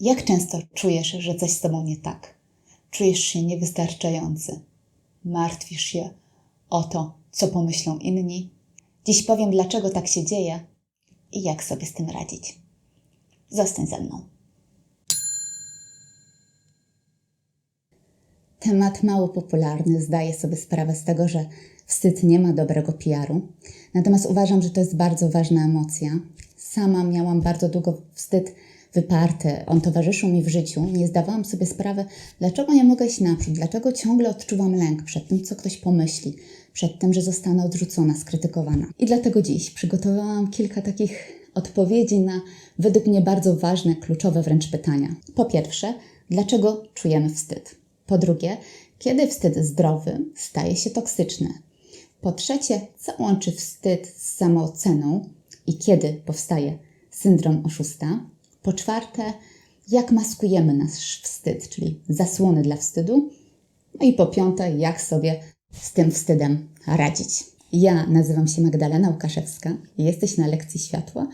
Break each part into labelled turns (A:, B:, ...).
A: Jak często czujesz, że coś z tobą nie tak? Czujesz się niewystarczający? Martwisz się o to, co pomyślą inni? Dziś powiem, dlaczego tak się dzieje i jak sobie z tym radzić. Zostań ze mną. Temat mało popularny, zdaję sobie sprawę z tego, że wstyd nie ma dobrego PR-u. Natomiast uważam, że to jest bardzo ważna emocja. Sama miałam bardzo długo wstyd wyparty, on towarzyszył mi w życiu. Nie zdawałam sobie sprawy, dlaczego nie mogę iść naprzód, dlaczego ciągle odczuwam lęk przed tym, co ktoś pomyśli, przed tym, że zostanę odrzucona, skrytykowana. I dlatego dziś przygotowałam kilka takich odpowiedzi na według mnie bardzo ważne, kluczowe wręcz pytania. Po pierwsze, dlaczego czujemy wstyd? Po drugie, kiedy wstyd zdrowy staje się toksyczny? Po trzecie, co łączy wstyd z samooceną i kiedy powstaje syndrom oszusta? Po czwarte, jak maskujemy nasz wstyd, czyli zasłony dla wstydu? No i po piąte, jak sobie z tym wstydem radzić. Ja nazywam się Magdalena Łukaszewska, jesteś na lekcji światła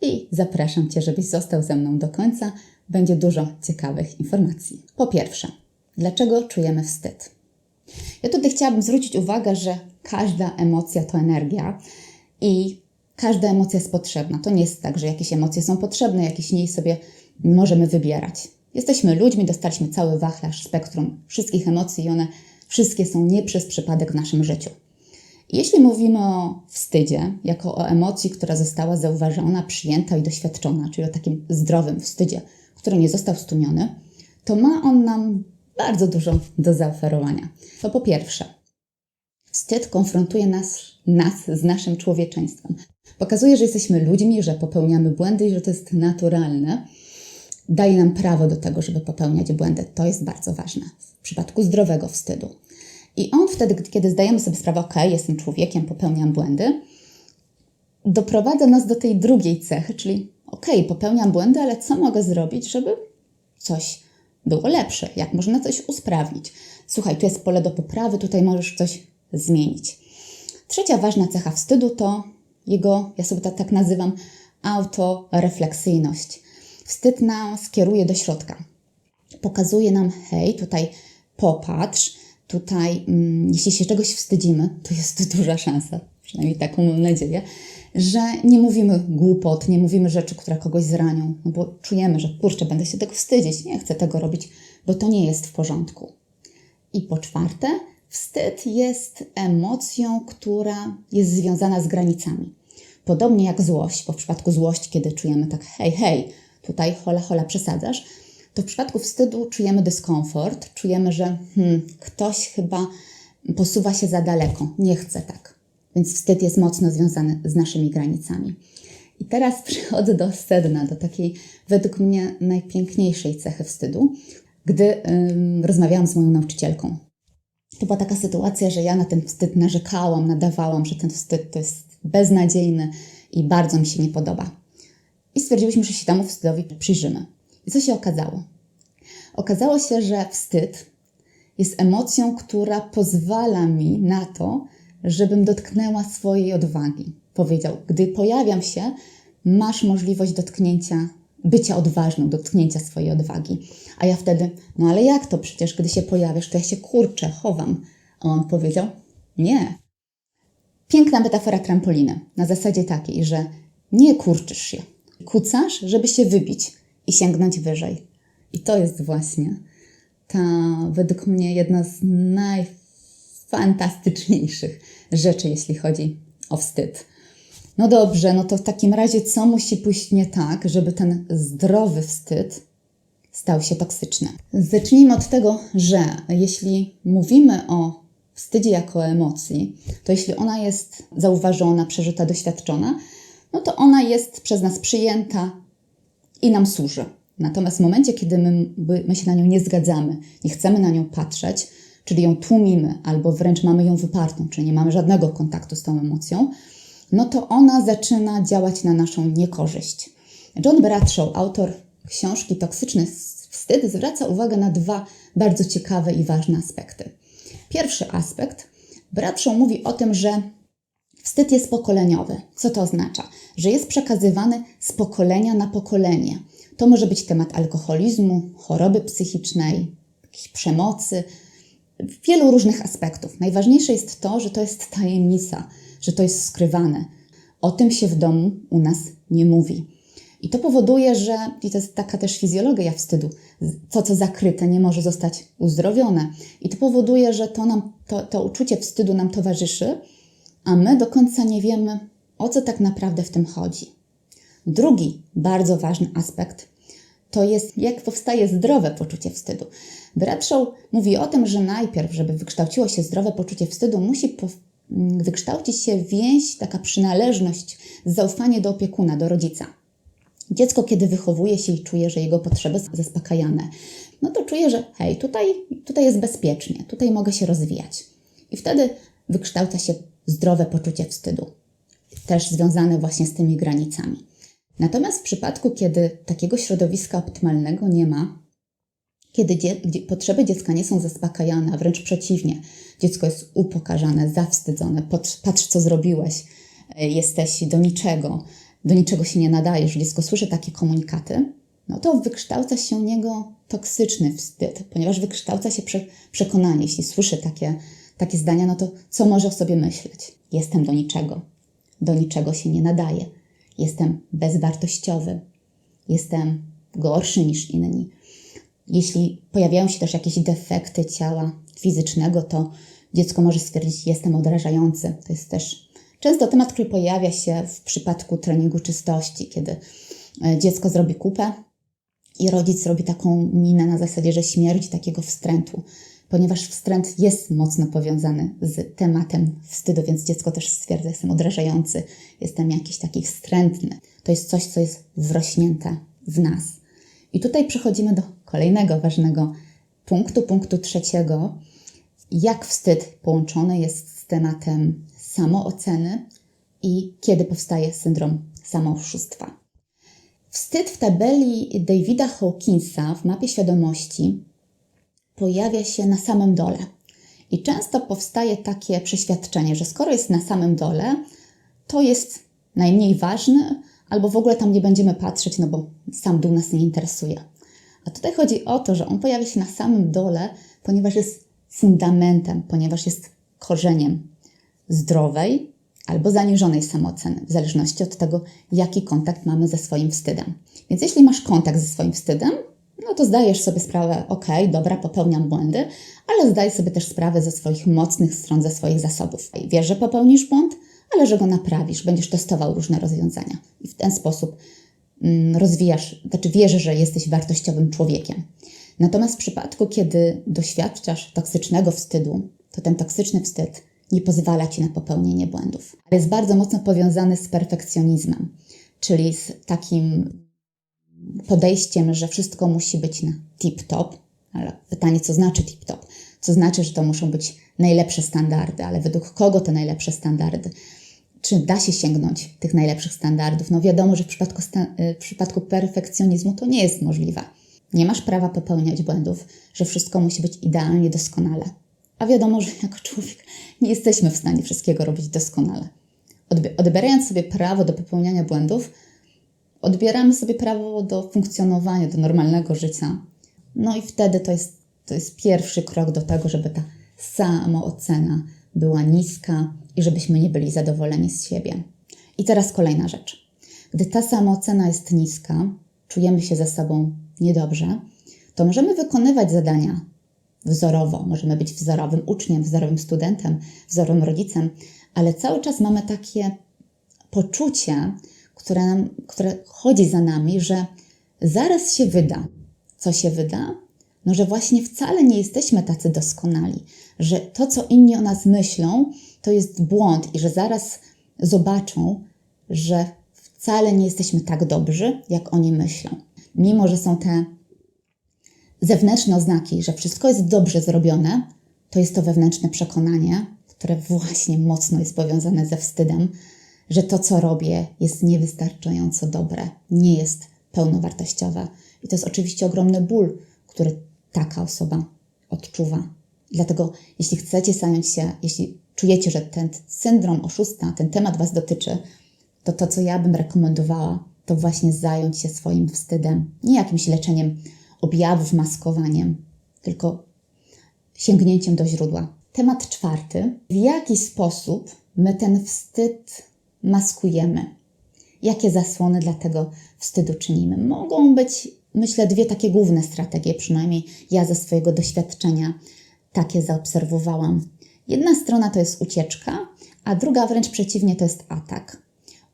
A: i zapraszam Cię, żebyś został ze mną do końca. Będzie dużo ciekawych informacji. Po pierwsze, dlaczego czujemy wstyd? Ja tutaj chciałabym zwrócić uwagę, że każda emocja to energia i każda emocja jest potrzebna. To nie jest tak, że jakieś emocje są potrzebne, jakieś nie sobie możemy wybierać. Jesteśmy ludźmi, dostaliśmy cały wachlarz, spektrum wszystkich emocji i one wszystkie są nie przez przypadek w naszym życiu. Jeśli mówimy o wstydzie, jako o emocji, która została zauważona, przyjęta i doświadczona, czyli o takim zdrowym wstydzie, który nie został stłumiony, to ma on nam bardzo dużo do zaoferowania. To po pierwsze, wstyd konfrontuje nas, nas z naszym człowieczeństwem. Pokazuje, że jesteśmy ludźmi, że popełniamy błędy i że to jest naturalne. Daje nam prawo do tego, żeby popełniać błędy. To jest bardzo ważne w przypadku zdrowego wstydu. I on wtedy, kiedy zdajemy sobie sprawę, ok, jestem człowiekiem, popełniam błędy, doprowadza nas do tej drugiej cechy, czyli ok, popełniam błędy, ale co mogę zrobić, żeby coś było lepsze? Jak można coś usprawnić? Słuchaj, tu jest pole do poprawy, tutaj możesz coś zmienić. Trzecia ważna cecha wstydu to jego, ja sobie to tak nazywam, autorefleksyjność. Wstyd nas kieruje do środka. Pokazuje nam, hej, tutaj popatrz, tutaj, mm, jeśli się czegoś wstydzimy, to jest duża szansa, przynajmniej taką mam nadzieję, że nie mówimy głupot, nie mówimy rzeczy, które kogoś zranią, no bo czujemy, że kurczę, będę się tego wstydzić, nie chcę tego robić, bo to nie jest w porządku. I po czwarte, wstyd jest emocją, która jest związana z granicami. Podobnie jak złość, bo w przypadku złości, kiedy czujemy tak, hej, hej, tutaj hola, hola, przesadzasz, to w przypadku wstydu czujemy dyskomfort, czujemy, że hmm, ktoś chyba posuwa się za daleko, nie chce tak. Więc wstyd jest mocno związany z naszymi granicami. I teraz przychodzę do sedna, do takiej według mnie najpiękniejszej cechy wstydu, gdy ym, rozmawiałam z moją nauczycielką. To była taka sytuacja, że ja na ten wstyd narzekałam, nadawałam, że ten wstyd to jest beznadziejny i bardzo mi się nie podoba. I stwierdziłyśmy, że się temu wstydowi przyjrzymy. I co się okazało? Okazało się, że wstyd jest emocją, która pozwala mi na to, żebym dotknęła swojej odwagi. Powiedział, gdy pojawiam się, masz możliwość dotknięcia, bycia odważną, dotknięcia swojej odwagi. A ja wtedy, no ale jak to przecież, gdy się pojawiasz, to ja się kurczę, chowam. A on powiedział, nie. Piękna metafora trampoliny, na zasadzie takiej, że nie kurczysz się, kucasz, żeby się wybić i sięgnąć wyżej. I to jest właśnie ta, według mnie, jedna z najfantastyczniejszych rzeczy, jeśli chodzi o wstyd. No dobrze, no to w takim razie co musi pójść nie tak, żeby ten zdrowy wstyd stał się toksyczny? Zacznijmy od tego, że jeśli mówimy o wstydzie jako emocji, to jeśli ona jest zauważona, przeżyta, doświadczona, no to ona jest przez nas przyjęta i nam służy. Natomiast w momencie, kiedy my, my się na nią nie zgadzamy, nie chcemy na nią patrzeć, czyli ją tłumimy, albo wręcz mamy ją wypartą, czyli nie mamy żadnego kontaktu z tą emocją, no to ona zaczyna działać na naszą niekorzyść. John Bradshaw, autor książki Toksyczny wstyd, zwraca uwagę na dwa bardzo ciekawe i ważne aspekty. Pierwszy aspekt, Bradshaw mówi o tym, że wstyd jest pokoleniowy. Co to oznacza? Że jest przekazywany z pokolenia na pokolenie. To może być temat alkoholizmu, choroby psychicznej, przemocy, wielu różnych aspektów. Najważniejsze jest to, że to jest tajemnica, że to jest skrywane. O tym się w domu u nas nie mówi. I to powoduje, że, i to jest taka też fizjologia wstydu, to co zakryte nie może zostać uzdrowione. I to powoduje, że to, nam, to, to uczucie wstydu nam towarzyszy, a my do końca nie wiemy, o co tak naprawdę w tym chodzi. Drugi bardzo ważny aspekt to jest, jak powstaje zdrowe poczucie wstydu. Bradshaw mówi o tym, że najpierw, żeby wykształciło się zdrowe poczucie wstydu, musi wykształcić się więź, taka przynależność, zaufanie do opiekuna, do rodzica. Dziecko, kiedy wychowuje się i czuje, że jego potrzeby są zaspokajane, no to czuje, że hej, tutaj, tutaj jest bezpiecznie, tutaj mogę się rozwijać. I wtedy wykształca się zdrowe poczucie wstydu, też związane właśnie z tymi granicami. Natomiast w przypadku, kiedy takiego środowiska optymalnego nie ma, kiedy dzie potrzeby dziecka nie są zaspokajane, a wręcz przeciwnie, dziecko jest upokarzane, zawstydzone, patrz co zrobiłeś, e, jesteś do niczego, do niczego się nie nadajesz, dziecko słyszy takie komunikaty, no to wykształca się u niego toksyczny wstyd, ponieważ wykształca się prze przekonanie, jeśli słyszy takie, takie zdania, no to co może o sobie myśleć? Jestem do niczego, do niczego się nie nadaje, jestem bezwartościowy, jestem gorszy niż inni. Jeśli pojawiają się też jakieś defekty ciała fizycznego, to dziecko może stwierdzić, jestem odrażający. To jest też często temat, który pojawia się w przypadku treningu czystości, kiedy e, dziecko zrobi kupę i rodzic robi taką minę na zasadzie, że śmierdzi takiego wstrętu, ponieważ wstręt jest mocno powiązany z tematem wstydu, więc dziecko też stwierdza, jestem odrażający, jestem jakiś taki wstrętny. To jest coś, co jest wrośnięte w nas. I tutaj przechodzimy do kolejnego ważnego punktu, punktu trzeciego, jak wstyd połączony jest z tematem samooceny i kiedy powstaje syndrom samooszustwa. Wstyd w tabeli Davida Hawkinsa w mapie świadomości pojawia się na samym dole. I często powstaje takie przeświadczenie, że skoro jest na samym dole, to jest najmniej ważny, albo w ogóle tam nie będziemy patrzeć, no bo sam dół nas nie interesuje. A tutaj chodzi o to, że on pojawia się na samym dole, ponieważ jest fundamentem, ponieważ jest korzeniem zdrowej albo zaniżonej samooceny, w zależności od tego, jaki kontakt mamy ze swoim wstydem. Więc jeśli masz kontakt ze swoim wstydem, no to zdajesz sobie sprawę, ok, dobra, popełniam błędy, ale zdaj sobie też sprawę ze swoich mocnych stron, ze swoich zasobów. Wiesz, że popełnisz błąd, ale że go naprawisz, będziesz testował różne rozwiązania. I w ten sposób rozwijasz, znaczy wierzysz, że jesteś wartościowym człowiekiem. Natomiast w przypadku, kiedy doświadczasz toksycznego wstydu, to ten toksyczny wstyd nie pozwala ci na popełnienie błędów. Jest bardzo mocno powiązany z perfekcjonizmem, czyli z takim podejściem, że wszystko musi być na tip-top. Ale pytanie, co znaczy tip-top? Co znaczy, że to muszą być najlepsze standardy, ale według kogo te najlepsze standardy? Czy da się sięgnąć tych najlepszych standardów? No wiadomo, że w przypadku, y, w przypadku perfekcjonizmu to nie jest możliwe. Nie masz prawa popełniać błędów, że wszystko musi być idealnie, doskonale. A wiadomo, że jako człowiek nie jesteśmy w stanie wszystkiego robić doskonale. Odbierając sobie prawo do popełniania błędów, odbieramy sobie prawo do funkcjonowania, do normalnego życia. No i wtedy to jest, to jest pierwszy krok do tego, żeby ta samoocena była niska i żebyśmy nie byli zadowoleni z siebie. I teraz kolejna rzecz. Gdy ta samoocena jest niska, czujemy się ze sobą niedobrze, to możemy wykonywać zadania wzorowo, możemy być wzorowym uczniem, wzorowym studentem, wzorowym rodzicem, ale cały czas mamy takie poczucie, które, nam, które chodzi za nami, że zaraz się wyda. Co się wyda? No, że właśnie wcale nie jesteśmy tacy doskonali, że to, co inni o nas myślą, to jest błąd i że zaraz zobaczą, że wcale nie jesteśmy tak dobrzy, jak oni myślą. Mimo, że są te zewnętrzne oznaki, że wszystko jest dobrze zrobione, to jest to wewnętrzne przekonanie, które właśnie mocno jest powiązane ze wstydem, że to, co robię, jest niewystarczająco dobre, nie jest pełnowartościowe. I to jest oczywiście ogromny ból, który taka osoba odczuwa. Dlatego, jeśli chcecie zająć się, jeśli czujecie, że ten syndrom oszusta, ten temat Was dotyczy, to to, co ja bym rekomendowała, to właśnie zająć się swoim wstydem. Nie jakimś leczeniem objawów, maskowaniem, tylko sięgnięciem do źródła. Temat czwarty. W jaki sposób my ten wstyd maskujemy? Jakie zasłony dla tego wstydu czynimy? Mogą być, myślę, dwie takie główne strategie, przynajmniej ja ze swojego doświadczenia takie zaobserwowałam. Jedna strona to jest ucieczka, a druga wręcz przeciwnie to jest atak.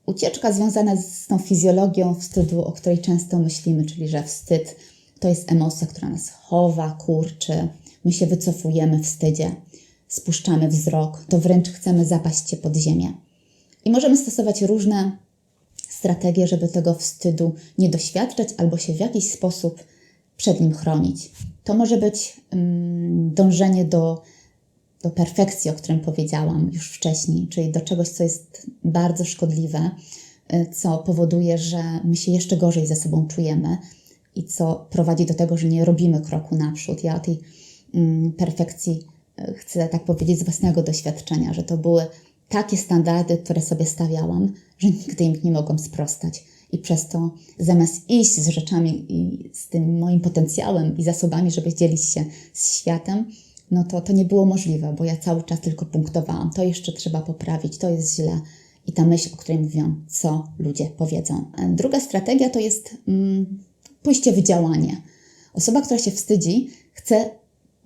A: Ucieczka związana z tą fizjologią wstydu, o której często myślimy, czyli że wstyd to jest emocja, która nas chowa, kurczy, my się wycofujemy wstydzie, spuszczamy wzrok, to wręcz chcemy zapaść się pod ziemię. I możemy stosować różne strategie, żeby tego wstydu nie doświadczać albo się w jakiś sposób przed nim chronić. To może być mm, dążenie do, do perfekcji, o którym powiedziałam już wcześniej, czyli do czegoś, co jest bardzo szkodliwe, y, co powoduje, że my się jeszcze gorzej ze sobą czujemy i co prowadzi do tego, że nie robimy kroku naprzód. Ja o tej mm, perfekcji y, chcę tak powiedzieć z własnego doświadczenia, że to były takie standardy, które sobie stawiałam, że nigdy im nie mogłam sprostać. I przez to zamiast iść z rzeczami i z tym moim potencjałem i zasobami, żeby dzielić się z światem, no to to nie było możliwe, bo ja cały czas tylko punktowałam. To jeszcze trzeba poprawić, to jest źle. I ta myśl, o której mówiłam, co ludzie powiedzą. Druga strategia to jest mm, pójście w działanie. Osoba, która się wstydzi, chce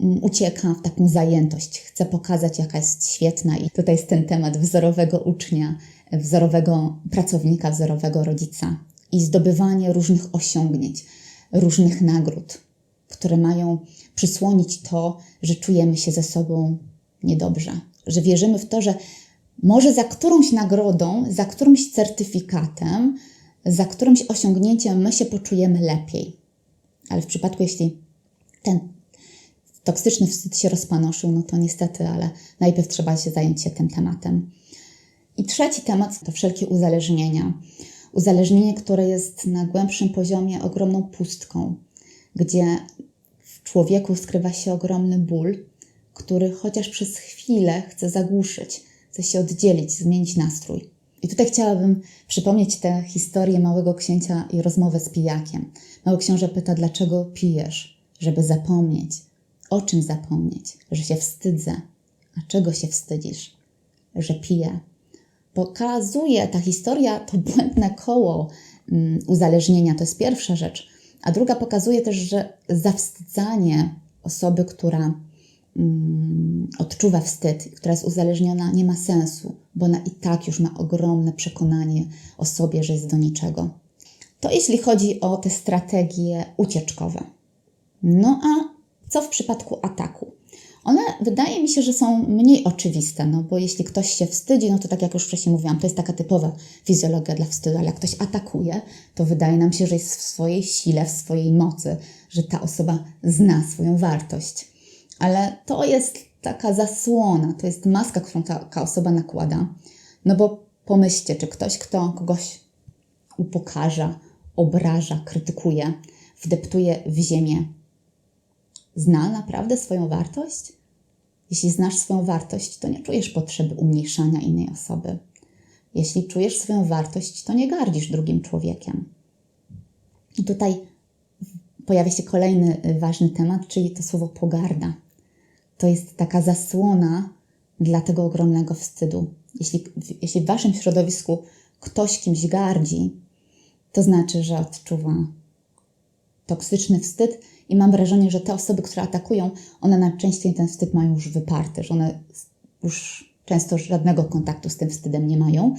A: ucieka w taką zajętość, chce pokazać, jaka jest świetna. I tutaj jest ten temat wzorowego ucznia, wzorowego pracownika, wzorowego rodzica i zdobywanie różnych osiągnięć, różnych nagród, które mają przysłonić to, że czujemy się ze sobą niedobrze, że wierzymy w to, że może za którąś nagrodą, za którymś certyfikatem, za którymś osiągnięciem my się poczujemy lepiej. Ale w przypadku, jeśli ten toksyczny wstyd się rozpanoszył, no to niestety, ale najpierw trzeba się zająć się tym tematem. I trzeci temat to wszelkie uzależnienia. Uzależnienie, które jest na głębszym poziomie ogromną pustką, gdzie w człowieku skrywa się ogromny ból, który chociaż przez chwilę chce zagłuszyć, chce się oddzielić, zmienić nastrój. I tutaj chciałabym przypomnieć tę historię małego księcia i rozmowę z pijakiem. Mały książę pyta, dlaczego pijesz? Żeby zapomnieć. O czym zapomnieć? Że się wstydzę. A czego się wstydzisz? Że piję pokazuje ta historia to błędne koło mm, uzależnienia, to jest pierwsza rzecz. A druga pokazuje też, że zawstydzanie osoby, która mm, odczuwa wstyd, która jest uzależniona, nie ma sensu, bo ona i tak już ma ogromne przekonanie o sobie, że jest do niczego. To jeśli chodzi o te strategie ucieczkowe. No a co w przypadku ataku? One wydaje mi się, że są mniej oczywiste, no bo jeśli ktoś się wstydzi, no to tak jak już wcześniej mówiłam, to jest taka typowa fizjologia dla wstydu, ale jak ktoś atakuje, to wydaje nam się, że jest w swojej sile, w swojej mocy, że ta osoba zna swoją wartość. Ale to jest taka zasłona, to jest maska, którą taka osoba nakłada. No bo pomyślcie, czy ktoś, kto kogoś upokarza, obraża, krytykuje, wdeptuje w ziemię, zna naprawdę swoją wartość? Jeśli znasz swoją wartość, to nie czujesz potrzeby umniejszania innej osoby. Jeśli czujesz swoją wartość, to nie gardzisz drugim człowiekiem. I tutaj pojawia się kolejny ważny temat, czyli to słowo pogarda. To jest taka zasłona dla tego ogromnego wstydu. Jeśli, jeśli w waszym środowisku ktoś kimś gardzi, to znaczy, że odczuwa toksyczny wstyd i mam wrażenie, że te osoby, które atakują, one najczęściej ten wstyd mają już wyparty, że one już często żadnego kontaktu z tym wstydem nie mają.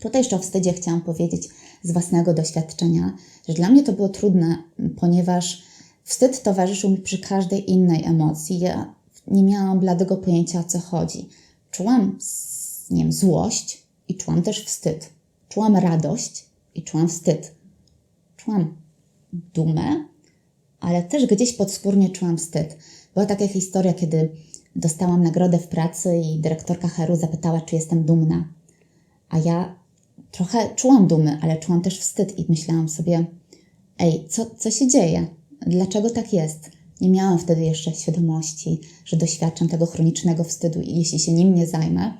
A: Tutaj jeszcze o wstydzie chciałam powiedzieć z własnego doświadczenia, że dla mnie to było trudne, ponieważ wstyd towarzyszył mi przy każdej innej emocji. Ja nie miałam bladego pojęcia o co chodzi. Czułam nie wiem, złość i czułam też wstyd. Czułam radość i czułam wstyd. Czułam dumę ale też gdzieś podskórnie czułam wstyd. Była taka historia, kiedy dostałam nagrodę w pracy i dyrektorka Heru zapytała, czy jestem dumna. A ja trochę czułam dumy, ale czułam też wstyd i myślałam sobie, ej, co, co się dzieje? Dlaczego tak jest? Nie miałam wtedy jeszcze świadomości, że doświadczam tego chronicznego wstydu i jeśli się nim nie zajmę,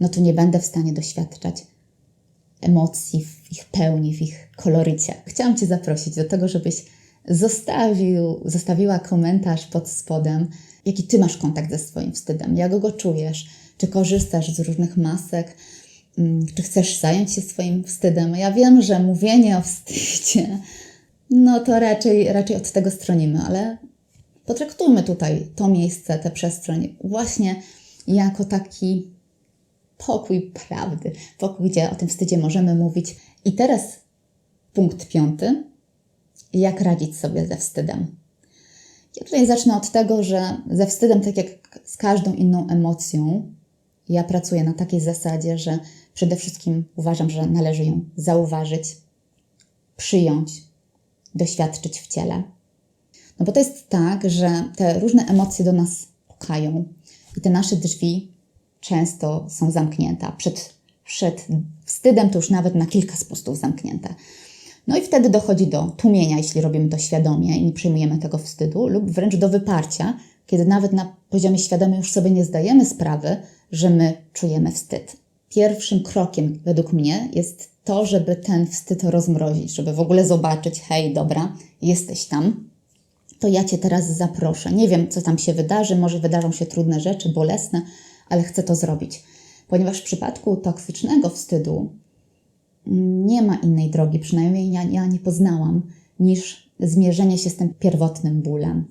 A: no to nie będę w stanie doświadczać emocji ich pełni, w ich kolorycie. Chciałam Cię zaprosić do tego, żebyś zostawił, zostawiła komentarz pod spodem, jaki Ty masz kontakt ze swoim wstydem, jak go czujesz, czy korzystasz z różnych masek, mm, czy chcesz zająć się swoim wstydem. Ja wiem, że mówienie o wstydzie, no to raczej, raczej od tego stronimy, ale potraktujmy tutaj to miejsce, tę przestrzeń właśnie jako taki pokój prawdy, pokój, gdzie o tym wstydzie możemy mówić. I teraz punkt piąty. Jak radzić sobie ze wstydem? Ja tutaj zacznę od tego, że ze wstydem, tak jak z każdą inną emocją, ja pracuję na takiej zasadzie, że przede wszystkim uważam, że należy ją zauważyć, przyjąć, doświadczyć w ciele. No bo to jest tak, że te różne emocje do nas pukają i te nasze drzwi często są zamknięte. Przed, przed wstydem to już nawet na kilka spustów zamknięte. No i wtedy dochodzi do tłumienia, jeśli robimy to świadomie i nie przyjmujemy tego wstydu, lub wręcz do wyparcia, kiedy nawet na poziomie świadomym już sobie nie zdajemy sprawy, że my czujemy wstyd. Pierwszym krokiem według mnie jest to, żeby ten wstyd rozmrozić, żeby w ogóle zobaczyć, hej, dobra, jesteś tam, to ja Cię teraz zaproszę. Nie wiem, co tam się wydarzy, może wydarzą się trudne rzeczy, bolesne, ale chcę to zrobić. Ponieważ w przypadku toksycznego wstydu nie ma innej drogi, przynajmniej ja, ja nie poznałam, niż zmierzenie się z tym pierwotnym bólem.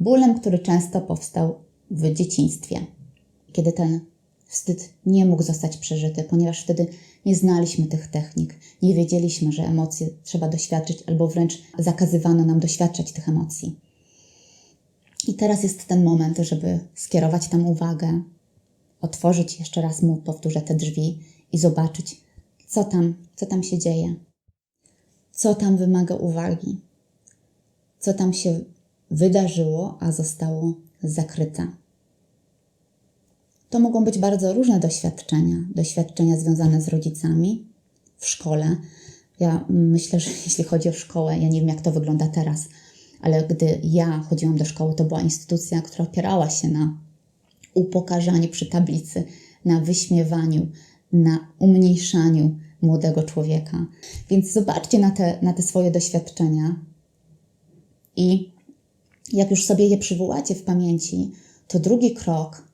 A: Bólem, który często powstał w dzieciństwie, kiedy ten wstyd nie mógł zostać przeżyty, ponieważ wtedy nie znaliśmy tych technik, nie wiedzieliśmy, że emocje trzeba doświadczyć, albo wręcz zakazywano nam doświadczać tych emocji. I teraz jest ten moment, żeby skierować tam uwagę, otworzyć jeszcze raz mu, powtórzę te drzwi i zobaczyć, co tam, co tam się dzieje, co tam wymaga uwagi, co tam się wydarzyło, a zostało zakryte. To mogą być bardzo różne doświadczenia, doświadczenia związane z rodzicami w szkole. Ja myślę, że jeśli chodzi o szkołę, ja nie wiem, jak to wygląda teraz, ale gdy ja chodziłam do szkoły, to była instytucja, która opierała się na upokarzaniu przy tablicy, na wyśmiewaniu, na umniejszaniu młodego człowieka. Więc zobaczcie na te, na te swoje doświadczenia i jak już sobie je przywołacie w pamięci, to drugi krok,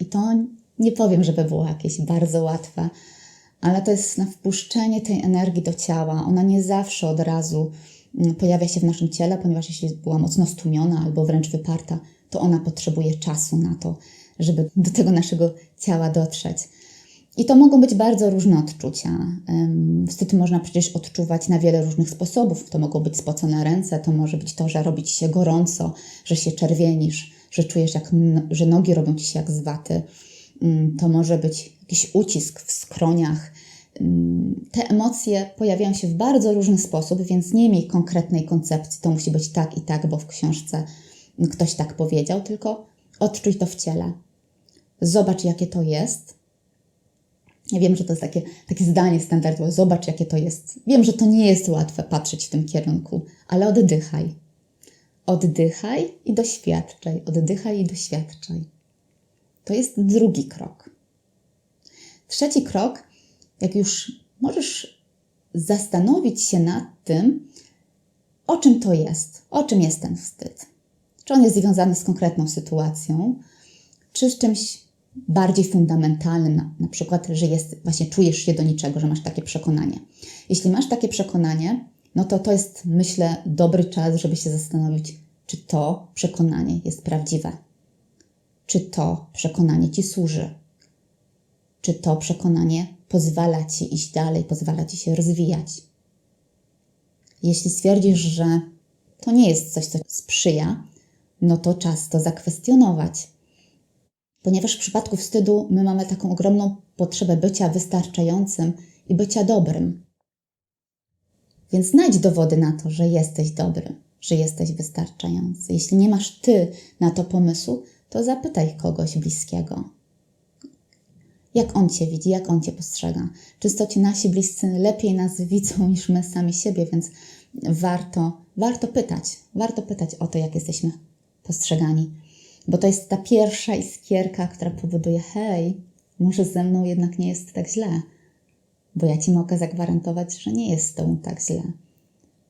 A: i to nie powiem, żeby było jakieś bardzo łatwe, ale to jest na wpuszczenie tej energii do ciała. Ona nie zawsze od razu mm, pojawia się w naszym ciele, ponieważ jeśli była mocno stłumiona albo wręcz wyparta, to ona potrzebuje czasu na to, żeby do tego naszego ciała dotrzeć. I to mogą być bardzo różne odczucia. Wstyd można przecież odczuwać na wiele różnych sposobów. To mogą być spocone ręce, to może być to, że robi ci się gorąco, że się czerwienisz, że czujesz, jak, że nogi robią ci się jak z waty. To może być jakiś ucisk w skroniach. Te emocje pojawiają się w bardzo różny sposób, więc nie miej konkretnej koncepcji, to musi być tak i tak, bo w książce ktoś tak powiedział, tylko odczuj to w ciele. Zobacz, jakie to jest ja wiem, że to jest takie, takie zdanie standardowe. Zobacz, jakie to jest. Wiem, że to nie jest łatwe patrzeć w tym kierunku, ale oddychaj. Oddychaj i doświadczaj. Oddychaj i doświadczaj. To jest drugi krok. Trzeci krok, jak już możesz zastanowić się nad tym, o czym to jest, o czym jest ten wstyd. Czy on jest związany z konkretną sytuacją, czy z czymś bardziej fundamentalnym, na, na przykład, że jest, właśnie czujesz się do niczego, że masz takie przekonanie. Jeśli masz takie przekonanie, no to to jest, myślę, dobry czas, żeby się zastanowić, czy to przekonanie jest prawdziwe. Czy to przekonanie ci służy? Czy to przekonanie pozwala ci iść dalej, pozwala ci się rozwijać? Jeśli stwierdzisz, że to nie jest coś, co sprzyja, no to czas to zakwestionować ponieważ w przypadku wstydu my mamy taką ogromną potrzebę bycia wystarczającym i bycia dobrym. Więc znajdź dowody na to, że jesteś dobry, że jesteś wystarczający. Jeśli nie masz ty na to pomysłu, to zapytaj kogoś bliskiego. Jak on cię widzi, jak on cię postrzega. Często ci nasi bliscy lepiej nas widzą niż my sami siebie, więc warto, warto pytać, warto pytać o to, jak jesteśmy postrzegani bo to jest ta pierwsza iskierka, która powoduje, hej, może ze mną jednak nie jest tak źle. bo ja ci mogę zagwarantować, że nie jest z tobą tak źle.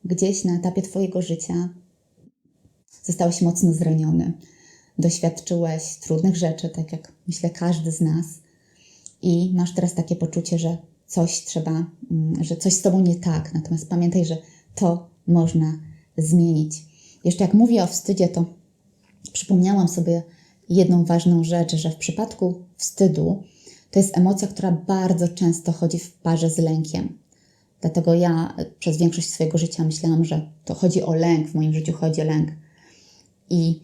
A: Gdzieś na etapie twojego życia zostałeś mocno zraniony, doświadczyłeś trudnych rzeczy, tak jak myślę każdy z nas, i masz teraz takie poczucie, że coś trzeba, mm, że coś z tobą nie tak. Natomiast pamiętaj, że to można zmienić. Jeszcze jak mówię o wstydzie, to przypomniałam sobie jedną ważną rzecz, że w przypadku wstydu to jest emocja, która bardzo często chodzi w parze z lękiem. Dlatego ja przez większość swojego życia myślałam, że to chodzi o lęk, w moim życiu chodzi o lęk. I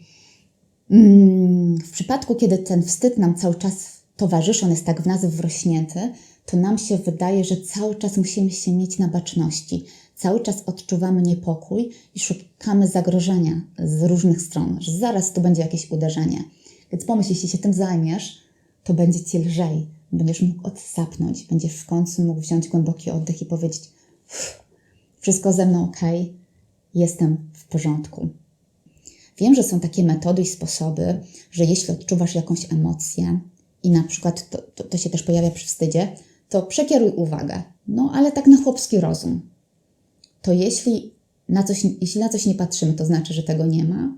A: mm, w przypadku, kiedy ten wstyd nam cały czas towarzyszy, on jest tak w nas wrośnięty, to nam się wydaje, że cały czas musimy się mieć na baczności. Cały czas odczuwamy niepokój i szukamy zagrożenia z różnych stron, że zaraz tu będzie jakieś uderzenie. Więc pomyśl, jeśli się tym zajmiesz, to będzie ci lżej. Będziesz mógł odsapnąć, będziesz w końcu mógł wziąć głęboki oddech i powiedzieć: Wszystko ze mną ok, jestem w porządku. Wiem, że są takie metody i sposoby, że jeśli odczuwasz jakąś emocję i na przykład to, to, to się też pojawia przy wstydzie, to przekieruj uwagę. No ale tak na chłopski rozum. To jeśli na coś, jeśli na coś nie patrzymy, to znaczy, że tego nie ma?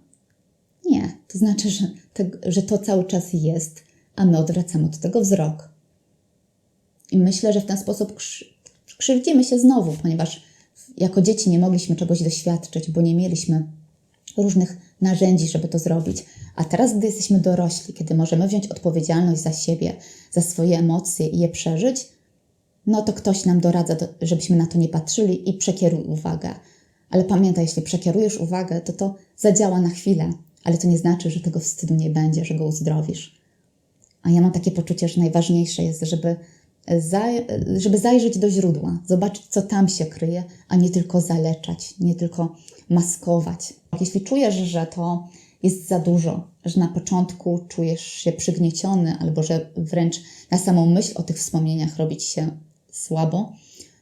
A: Nie, to znaczy, że, te, że to cały czas jest, a my odwracamy od tego wzrok. I myślę, że w ten sposób krzy, krzywdzimy się znowu, ponieważ jako dzieci nie mogliśmy czegoś doświadczyć, bo nie mieliśmy różnych narzędzi, żeby to zrobić. A teraz, gdy jesteśmy dorośli, kiedy możemy wziąć odpowiedzialność za siebie, za swoje emocje i je przeżyć, no to ktoś nam doradza, żebyśmy na to nie patrzyli i przekieruj uwagę. Ale pamiętaj, jeśli przekierujesz uwagę, to to zadziała na chwilę, ale to nie znaczy, że tego wstydu nie będzie, że go uzdrowisz. A ja mam takie poczucie, że najważniejsze jest, żeby, żeby zajrzeć do źródła, zobaczyć, co tam się kryje, a nie tylko zaleczać, nie tylko maskować. Jeśli czujesz, że to jest za dużo, że na początku czujesz się przygnieciony, albo że wręcz na samą myśl o tych wspomnieniach robić się słabo,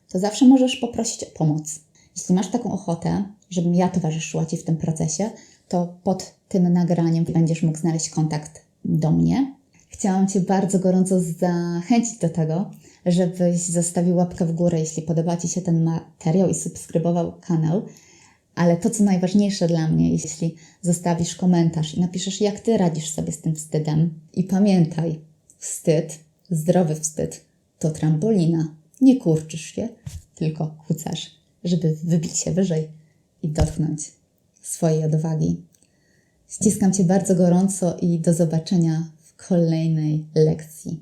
A: to zawsze możesz poprosić o pomoc. Jeśli masz taką ochotę, żebym ja towarzyszyła Ci w tym procesie, to pod tym nagraniem będziesz mógł znaleźć kontakt do mnie. Chciałam Cię bardzo gorąco zachęcić do tego, żebyś zostawił łapkę w górę, jeśli podoba Ci się ten materiał i subskrybował kanał. Ale to, co najważniejsze dla mnie, jeśli zostawisz komentarz i napiszesz, jak Ty radzisz sobie z tym wstydem. I pamiętaj, wstyd, zdrowy wstyd, to trampolina. Nie kurczysz się, tylko kucasz, żeby wybić się wyżej i dotknąć swojej odwagi. Ściskam Cię bardzo gorąco i do zobaczenia w kolejnej lekcji.